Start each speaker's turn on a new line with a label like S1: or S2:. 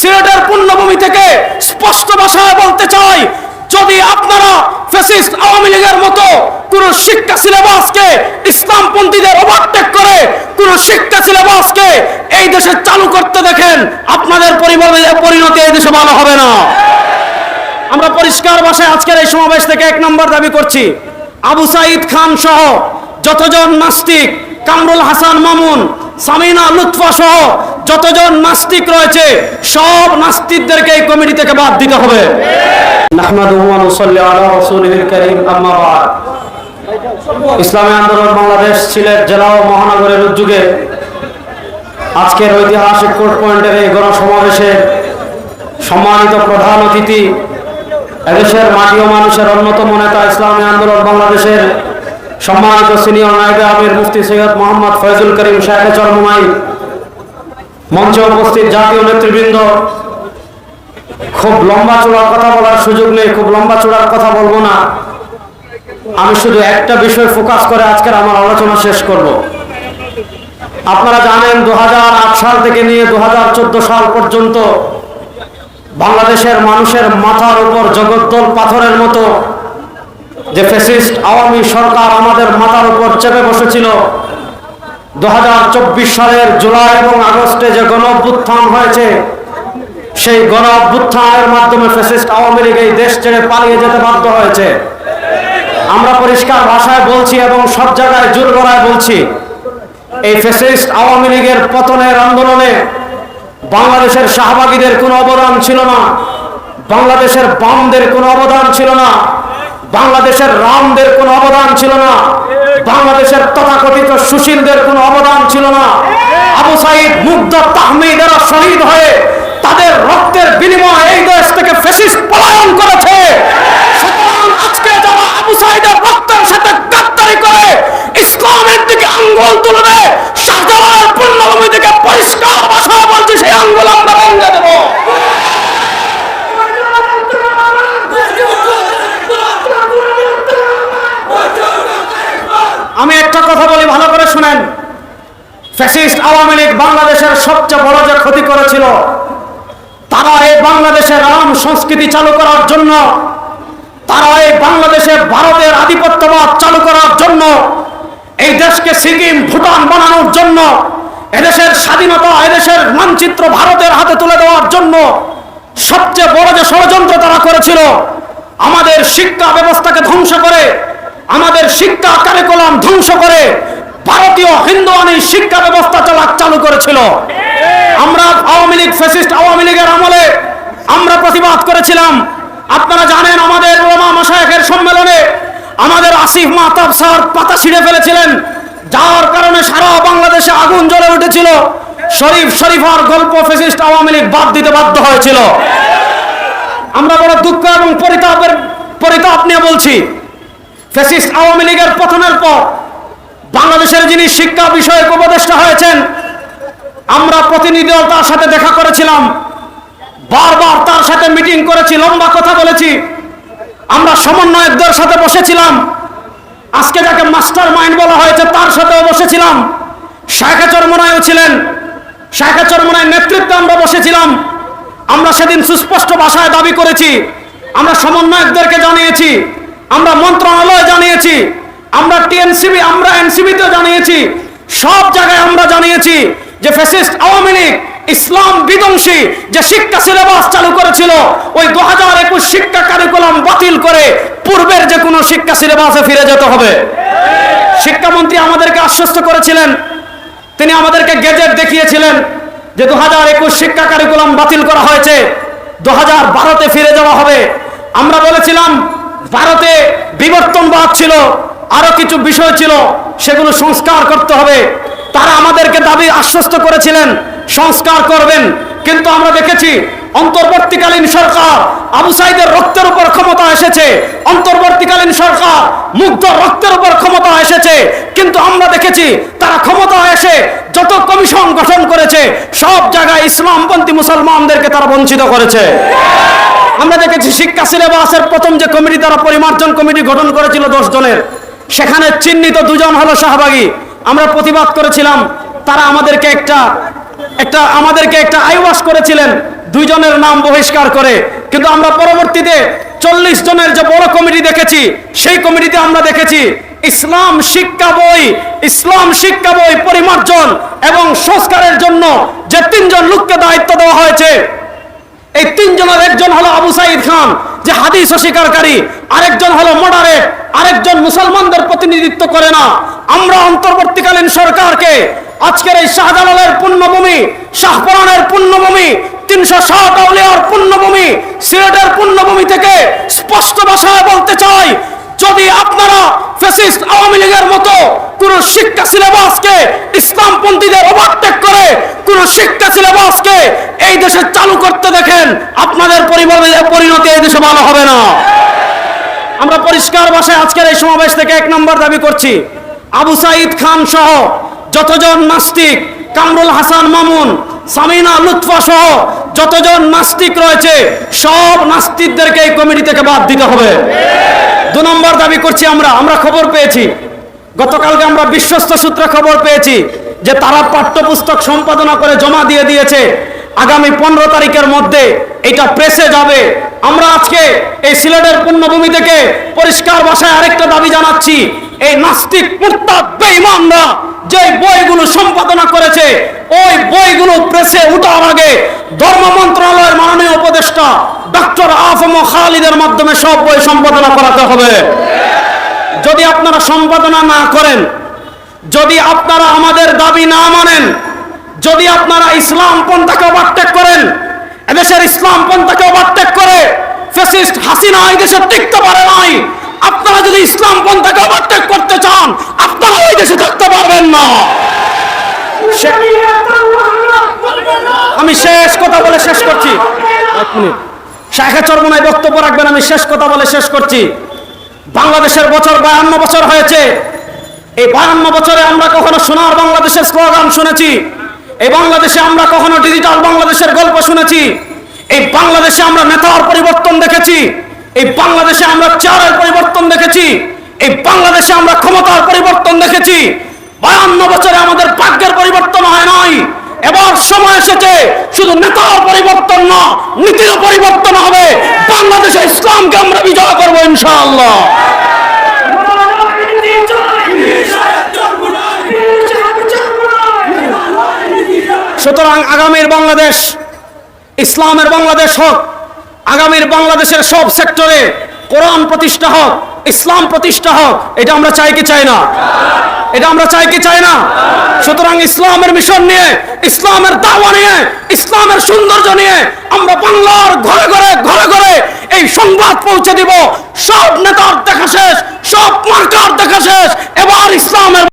S1: সিলেটের পুণ্যভূমি থেকে স্পষ্ট ভাষায় বলতে চাই, যদি আপনারা ফেসিস্ট আওয়ামী লীগের মতো কোন শিক্ষা সিলেবাসকে ইসলামপন্থীদের ওভারটেক করে কোন শিক্ষা সিলেবাসকে এই দেশে চালু করতে দেখেন, আপনাদের পরিণতি এই দেশে ভালো হবে না। আমরা পরিষ্কার ভাষায় আজকের এই সমাবেশ থেকে এক নম্বর দাবি করছি, আবু সাইদ খান সহ যতজন নাস্তিক, কামরুল হাসান মামুন, সামিনা লুৎফা সহ যতজন নাস্তিক রয়েছে, সব নাস্তিকদেরকে এই কমিটি থেকে বাদ দিতে হবে। ইসলামী আন্দোলন বাংলাদেশ, সিলেট জেলা ও মহানগরের উদ্যোগে আজকের ঐতিহাসিক কোর্ট পয়েন্টের এই গণসমাবেশে সম্মানিত প্রধান অতিথি, এদেশের মাটি ও মানুষের অন্যতম নেতা ইসলামী আন্দোলন বাংলাদেশের সম্মানিত সিনিয়র নায়বে আমির মুফতি সৈয়দ মোহাম্মদ ফয়জুল করিম শাহে চরমনাই মঞ্চে উপস্থিত জাতীয় নেতৃবৃন্দ। খুব লম্বা চূড়ার কথা বলার সুযোগ নেই, খুব লম্বা চূড়ার কথা বলব না। আমি শুধু একটা বিষয় ফোকাস করে আজকের আমার আলোচনা শেষ করব। আপনারা জানেন দু সাল থেকে নিয়ে দু হাজার চোদ্দ সাল পর্যন্ত বাংলাদেশের মানুষের মাথার উপর জগদ্দল পাথরের মতো যে ফেসিস্ট আওয়ামী সরকার আমাদের মাথার উপর চেপে বসেছিল দুহাজার চব্বিশ সালের জুলাই এবং আগস্টে যে গণ অভ্যুত্থান হয়েছে, সেই গণ অভ্যুত্থানের মাধ্যমে ফেসিস্ট আওয়ামী লীগ এই দেশ ছেড়ে পালিয়ে যেতে বাধ্য হয়েছে। আমরা পরিষ্কার ভাষায় বলছি এবং সব জায়গায় জোর গড়ায় বলছি, এই ফেসিস্ট আওয়ামী লীগের পতনের আন্দোলনে বাংলাদেশের শাহবাগীদের কোনো অবদান ছিল না, বাংলাদেশের বামদের কোনো অবদান ছিল না, বাংলাদেশের রামদের কোনো অবদান ছিল না। বাংলাদেশের তথাকথিত সুশীলদের কোনো অবদান ছিল না। আবু সাইদ মুগ্ধ তাহমিদেরা শহীদ হয়ে তাদের রক্তের বিনিময়ে এই দেশ থেকে ফেসিস্ট পলায়ন করেছে সুতরাং আজকে যারা আবু সাইদের রক্তের সাথে গাদ্দারি করে ইসলামের দিকে আঙ্গুল তুলবে শাহজালালের পূর্ণভূমি থেকে পরিষ্কার ভাষায় বলছি সেই আঙ্গুল আমরা ভেঙে দেবো আমি একটা কথা বলি ভালো করে শুনেন ফ্যাসিস্ট আওয়ামী লীগ বাংলাদেশের সবচেয়ে বড় যে ক্ষতি করেছিল, তারা এই বাংলাদেশের রাম সংস্কৃতি চালু করার জন্য, তারা এই বাংলাদেশে ভারতের আধিপত্যবাদ চালু করার জন্য, এই দেশকে সিকিম, ভুটান বানানোর জন্য, এদেশের স্বাধীনতা, এদেশের মানচিত্র ভারতের হাতে তুলে দেওয়ার জন্য সবচেয়ে বড় যে ষড়যন্ত্র তারা করেছিল, আমাদের শিক্ষা ব্যবস্থাকে ধ্বংস করে, আমাদের শিক্ষা কারিকুলাম ধ্বংস করে ভারতীয় হিন্দু হিন্দুয়ানি শিক্ষা ব্যবস্থা চালা চালু করেছিল। আমরা আওয়ামী লীগ, ফ্যাসিস্ট আওয়ামী লীগের আমলে আমরা প্রতিবাদ করেছিলাম। আপনারা জানেন আমাদের ওলামা মাসায়েখের সম্মেলনে আমাদের আসিফ মাহতাব স্যার পাতা ছিঁড়ে ফেলেছিলেন। যার কারণে সারা বাংলাদেশে আগুন জ্বলে উঠেছিল। শরীফ শরীফার গল্প ফেসিস্ট আওয়ামী লীগ বাদ দিতে বাধ্য হয়েছিল। আমরা বড় দুঃখ এবং পরিতাপের পরিতাপ নিয়ে বলছি। ফেসিস্ট আওয়ামী লীগের পতনের পর বাংলাদেশের যিনি শিক্ষা বিষয়ক উপদেষ্টা হয়েছেন, আমরা প্রতিনিধি তার সাথে দেখা করেছিলাম, বারবার তার সাথে মিটিং করেছি, লম্বা কথা বলেছি। আমরা সমন্বয়কদের সাথে বসেছিলাম। আজকে যাকে মাস্টার মাইন্ড বলা হয়েছে, তার সাথেও বসেছিলাম। শাখা চরমনায়ও ছিলেন। শাখা চরমনায় নেতৃত্বে আমরা বসেছিলাম। আমরা সেদিন সুস্পষ্ট ভাষায় দাবি করেছি। আমরা সমন্বয়কদেরকে জানিয়েছি। আমরা মন্ত্রণালয় জানিয়েছি। আমরা টিএনসিবি আমরা এনসিবিতেও জানিয়েছি, সব জায়গায় আমরা জানিয়েছি যে ফ্যাসিস্ট আওয়ামী লীগ ইসলাম বিধ্বংসী যে শিক্ষা সিলেবাস চালু করেছিল, ওই দু হাজার একুশ শিক্ষা কারিকুলাম বাতিল করে পূর্বের যে কোনো শিক্ষা সিলেবাসে ফিরে যেতে হবে। শিক্ষামন্ত্রী আমাদেরকে আশ্বস্ত করেছিলেন, তিনি আমাদেরকে গেজেট দেখিয়েছিলেন যে দু হাজার একুশ শিক্ষা কারিকুলাম বাতিল করা হয়েছে দু হাজার বারোতে ফিরে যাওয়া হবে। আমরা বলেছিলাম, ভারতে বিবর্তনবাদ ছিল আরও কিছু বিষয় ছিল, সেগুলো সংস্কার করতে হবে। তারা আমাদেরকে দাবি আশ্বস্ত করেছিলেন, সংস্কার করবেন। কিন্তু আমরা দেখেছি, অন্তর্বর্তীকালীন সরকার আবু সাইদের রক্তের উপর ক্ষমতা এসেছে। অন্তর্বর্তীকালীন সরকার মুগ্ধ রক্তের উপর ক্ষমতা এসেছে। কিন্তু আমরা দেখেছি, তারা ক্ষমতা এসে যত কমিশন গঠন করেছে, সব জায়গায় ইসলামপন্থী মুসলমানদেরকে তারা বঞ্চিত করেছে। আমরা দেখেছি, শিক্ষা সিলেবাসের প্রথম যে কমিটি, তারা পরিমার্জন কমিটি গঠন করেছিল দশ জনের। সেখানে চিহ্নিত দুজন হলো শাহবাগী। আমরা প্রতিবাদ করেছিলাম, তারা আমাদেরকে একটা একটা, আমাদেরকে একটা আইওয়াস করেছিলেন, দুইজনের নাম বহিষ্কার করে। কিন্তু আমরা পরবর্তীতে চল্লিশ জনের যে বড় কমিটি দেখেছি, সেই কমিটিতে আমরা দেখেছি ইসলাম শিক্ষা বই, ইসলাম শিক্ষা বই পরিমার্জন এবং সংস্কারের জন্য যে তিনজন লোককে দায়িত্ব দেওয়া হয়েছে, এই তিনজনের একজন হলো আবু সাইদ খান, যে হাদিস অস্বীকারী, আরেকজন হলো মডারেট মুসলমানদের প্রতিনিধিত্ব করে না। আমরা অন্তর্বর্তীকালীন সরকারকে আজকের এই শাহজালালের পুণ্যভূমি, শাহপরানের পুণ্যভূমি, তিনশো ষাট পুণ্যভূমি, সিলেটের পুণ্যভূমি থেকে স্পষ্ট ভাষায় বলতে চাই, যদি আপনারা ফ্যাসিস্ট আওয়ামী লীগের মতো কোন শিক্ষা সিলেবাসকে ইসলামপন্থীদের ওভারটেক করে, কোন শিক্ষা সিলেবাসকে এই দেশে চালু করতে দেখেন, আপনাদের পরিবারের পরিণতি এই দেশে ভালো হবে না। আমরা পরিষ্কার ভাষায় আজকের এই সমাবেশ থেকে এক নম্বর দাবি করছি। আবু সাইদ খান সহ যতজন নাস্তিক, কামরুল হাসান মামুন, সামিনা লুৎফা সহ যতজন নাস্তিক রয়েছে, সব নাস্তিকদেরকে এই কমিটি থেকে বাদ দিতে হবে। দু নম্বর দাবি করছি আমরা আমরা খবর পেয়েছি। গতকালকে আমরা বিশ্বস্ত সূত্রে খবর পেয়েছি যে তারা পাঠ্যপুস্তক সম্পাদনা করে জমা দিয়ে দিয়েছে। আগামী পনেরো তারিখের মধ্যে এটা প্রেসে যাবে। আমরা আজকে এই সিলেটের পূর্ণভূমি থেকে পরিষ্কার ভাষায় আরেকটা দাবি জানাচ্ছি। এই নাস্তিক মুক্তাদ বেঈমানরা যে বইগুলো সম্পাদনা করেছে, ওই বইগুলো প্রেসে উঠার আগে ধর্ম মন্ত্রণালয়ের মাননীয় উপদেষ্টা ডক্টর আফম খালিদের মাধ্যমে সব বই সম্পাদনা করাতে হবে। যদি আপনারা সম্পাদনা না করেন, যদি আপনারা আমাদের দাবি না মানেন, যদি আপনারা ইসলাম পন্থাকে ওভারটেক করেন এদেশের ইসলাম পন্থাকে ওভারটেক করে ফ্যাসিস্ট হাসিনা এই দেশে টিকতে পারে নাই। আপনারা যদি ইসলাম পন্থাকে ওভারটেক করতে চান, আপনারা ওই দেশে থাকতে পারবেন না। আমি শেষ কথা বলে শেষ করছি। এক মিনিট। শাখা চরমনায় বক্তব্য রাখবেন, আমি শেষ কথা বলে শেষ করছি। বাংলাদেশের বছর বায়ান্ন বছর হয়েছে। এই বায়ান্ন বছরে আমরা কখনো সোনার বাংলাদেশের স্লোগান শুনেছি। এই বাংলাদেশে আমরা কখনো ডিজিটাল বাংলাদেশের গল্প শুনেছি। এই বাংলাদেশে আমরা নেতার পরিবর্তন দেখেছি। এই বাংলাদেশে আমরা চেয়ারের পরিবর্তন দেখেছি। এই বাংলাদেশে আমরা ক্ষমতার পরিবর্তন দেখেছি। বায়ান্ন বছরে আমাদের ভাগ্যের পরিবর্তন হয় নাই। এবার সময় এসেছে, শুধু নেতার পরিবর্তন না নীতির পরিবর্তন হবে। বাংলাদেশে ইসলামকে আমরা বিজয় করব ইনশাআল্লাহ। সুতরাং আগামীর বাংলাদেশ ইসলামের বাংলাদেশ হোক, আগামীর বাংলাদেশের সব সেক্টরে কোরআন প্রতিষ্ঠা হোক, ইসলাম প্রতিষ্ঠা হোক, এটা আমরা চাই কি চাই না? এটা আমরা চাই কি চাই না? সুতরাং ইসলামের মিশন নিয়ে, ইসলামের দাওয়া নিয়ে, ইসলামের সৌন্দর্য নিয়ে আমরা বাংলার ঘরে ঘরে ঘরে ঘরে এই সংবাদ পৌঁছে দিব। সব নেতার দেখা শেষ, সব মার্কার দেখা শেষ। এবার ইসলামের